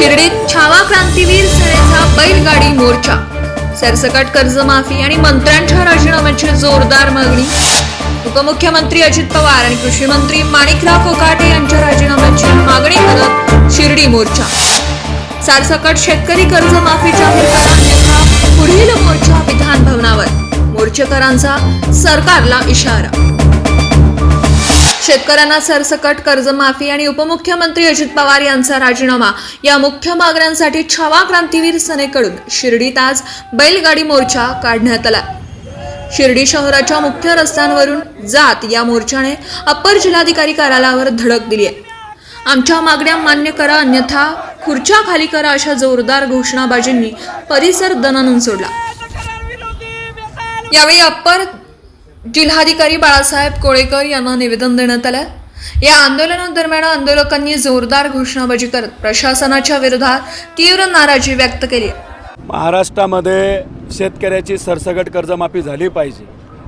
शिर्डीत छावा क्रांतीवीर सेनेचा बैलगाडी मोर्चा. सरसकट कर्जमाफी आणि मंत्र्यांच्या राजीनाम्याची जोरदार मागणी. उपमुख्यमंत्री अजित पवार आणि कृषी मंत्री माणिकराव कोकाटे यांच्या राजीनाम्याची मागणी करत शिर्डी मोर्चा. सरसकट शेतकरी कर्जमाफी जाहीर करा अन्यथा पुढील मोर्चा विधान भवनावर. मोर्चेकरांचा सरकारला इशारा. शेतकऱ्यांना सरसकट कर्जमाफी आणि उपमुख्यमंत्री अजित पवार यांचा राजीनामा. या मुख्य मागण्यांसाठी छावा क्रांतीवीर सेनेकडून शिर्डीत आज बैलगाडी मोर्चा काढण्यात आला. शिर्डी शहराच्या मुख्य रस्त्यांवरून जात या मोर्चाने अप्पर जिल्हाधिकारी कार्यालयावर धडक दिली आहे. आमच्या मागण्या मान्य करा अन्यथा खुर्च्या खाली करा अशा जोरदार घोषणाबाजींनी परिसर दणानून सोडला. यावेळी अप्पर जिल्हाधिकारी बाळासाहेब कोळेकर यांना निवेदन देण्यात आलं. या आंदोलनादरम्यान आंदोलकांनी जोरदार घोषणाबाजी करत प्रशासनाच्या विरोधात तीव्र नाराजी व्यक्त केली. महाराष्ट्रामध्ये शेतकऱ्याची सरसगट कर्जमाफी झाली पाहिजे.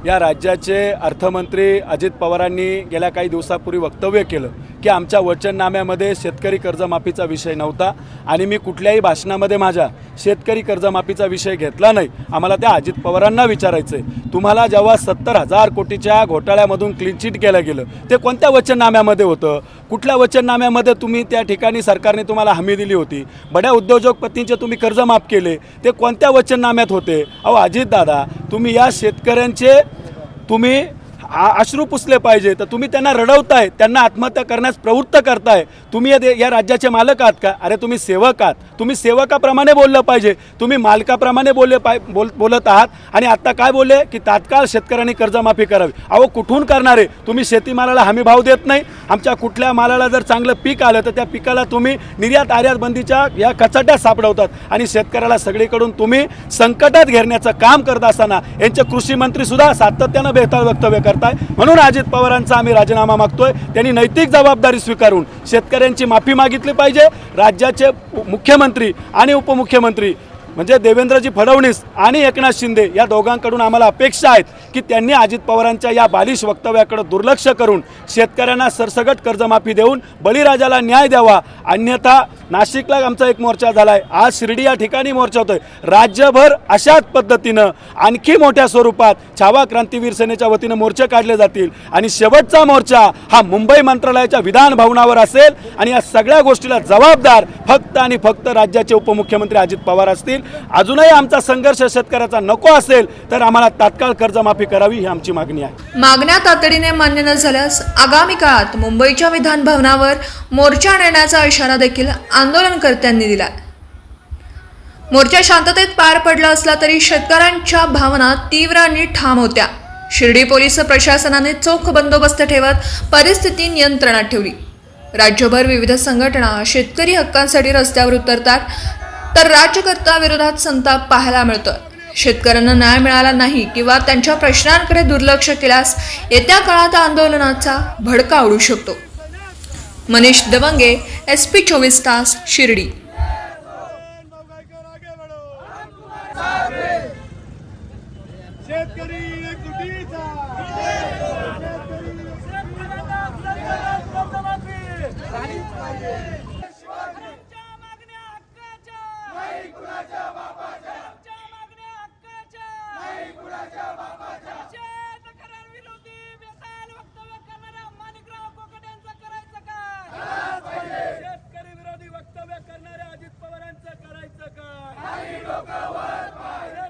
या राज्याचे अर्थमंत्री अजित पवारांनी गेल्या काही दिवसापूर्वी वक्तव्य केलं. की आमच्या वचननाम्यामध्ये शेतकरी कर्जमाफीचा विषय नव्हता आणि मी कुठल्याही भाषणामध्ये माझ्या शेतकरी कर्जमाफीचा विषय घेतला नाही. आम्हाला त्या अजित पवारांना विचारायचं आहे तुम्हाला जेव्हा सत्तर हजार कोटीच्या घोटाळ्यामधून क्लीन चिट केलं गेलं ते कोणत्या वचननाम्यामध्ये होतं? कुठल्या वचननाम्यामध्ये तुम्ही त्या ठिकाणी सरकारने तुम्हाला हमी दिली होती? बड्या उद्योजकपतींचे तुम्ही कर्ज माफ केले ते कोणत्या वचननाम्यात होते? अहो अजितदादा तुम्ही या शेतकऱ्यांचे तुम्ही आ- अश्रू पुसले पाहिजे. तर तुम्ही त्यांना रडवताय त्यांना आत्महत्या करण्यास प्रवृत्त करताय. तुम्ही या दे- या राज्याचे मालक आहात का? अरे तुम्ही सेवक आहात. तुम्ही सेवकाप्रमाणे बोललं पाहिजे. तुम्ही मालकाप्रमाणे बोलले पाय बोल बोलत आहात. आणि आत्ता काय बोलले? की तात्काळ शेतकऱ्यांनी कर्जमाफी करावी. अहो कुठून करणारे तुम्ही शेतीमालाला हमी भाव देत नाही. आमच्या कुठल्या मालाला जर चांगलं पीक आलं तर त्या पिकाला तुम्ही निर्यात आयात बंदीच्या या कचाट्यात सापडवतात. आणि शेतकऱ्याला सगळीकडून तुम्ही संकटात घेरण्याचं काम करत असताना यांचे कृषी मंत्री सुद्धा सातत्यानं बेताळ वक्तव्य करताय म्हणून अजित पवारांचा आम्ही राजीनामा मागतोय. त्यांनी नैतिक जबाबदारी स्वीकारून शेतकऱ्यांची माफी मागितली पाहिजे. राज्याचे मुख्यमंत्री आणि उपमुख्यमंत्री म्हणजे देवेंद्रजी फडणवीस आणि एकनाथ शिंदे या दोघांकडून आम्हाला अपेक्षा आहेत की त्यांनी अजित पवारांच्या या बालिश वक्तव्याकडे दुर्लक्ष करून शेतकऱ्यांना सरसगट कर्जमाफी देऊन बळीराजाला न्याय द्यावा. अन्यथा नाशिकला आमचा एक मोर्चा झाला आहे आज शिर्डी या ठिकाणी मोर्चा होतोय. राज्यभर अशाच पद्धतीनं आणखी मोठ्या स्वरूपात छावा क्रांतीवीर सेनेच्या वतीनं मोर्चे काढले जातील. आणि शेवटचा मोर्चा हा मुंबई मंत्रालयाच्या विधान भवनावर असेल. आणि या सगळ्या गोष्टीला जबाबदार फक्त आणि फक्त राज्याचे उपमुख्यमंत्री अजित पवार असतील. अजूनही आमचा संघर्ष शेतकऱ्याचा नको असेल तर आम्हाला तात्काळ कर्जमाफी करावी ही आमची मागणी आहे. मागण्या तातडीने मान्य न झाल्यास आगामी काळात मुंबईच्या विधान भवनावर मोर्चा नेण्याचा इशारा देखील आंदोलनकर्त्यांनी दिला. मोर्चा शांततेत पार पडला असला तरी शेतकऱ्यांच्या भावना तीव्र आणि ठाम होत्या. शिर्डी पोलीस प्रशासनाने चोख बंदोबस्त ठेवत परिस्थिती नियंत्रणात ठेवली. राज्यभर विविध संघटना शेतकरी हक्कांसाठी रस्त्यावर उतरतात तर राज्यकर्ता विरोधात संताप पाहायला मिळतोय. शेतकऱ्यांना न्याय मिळाला नाही किंवा त्यांच्या प्रश्नांकडे दुर्लक्ष केल्यास येत्या काळात आंदोलनाचा भडका उडू शकतो. मनीष दवंगे एस पी चोवीस तास शिर्डी. शेतकरी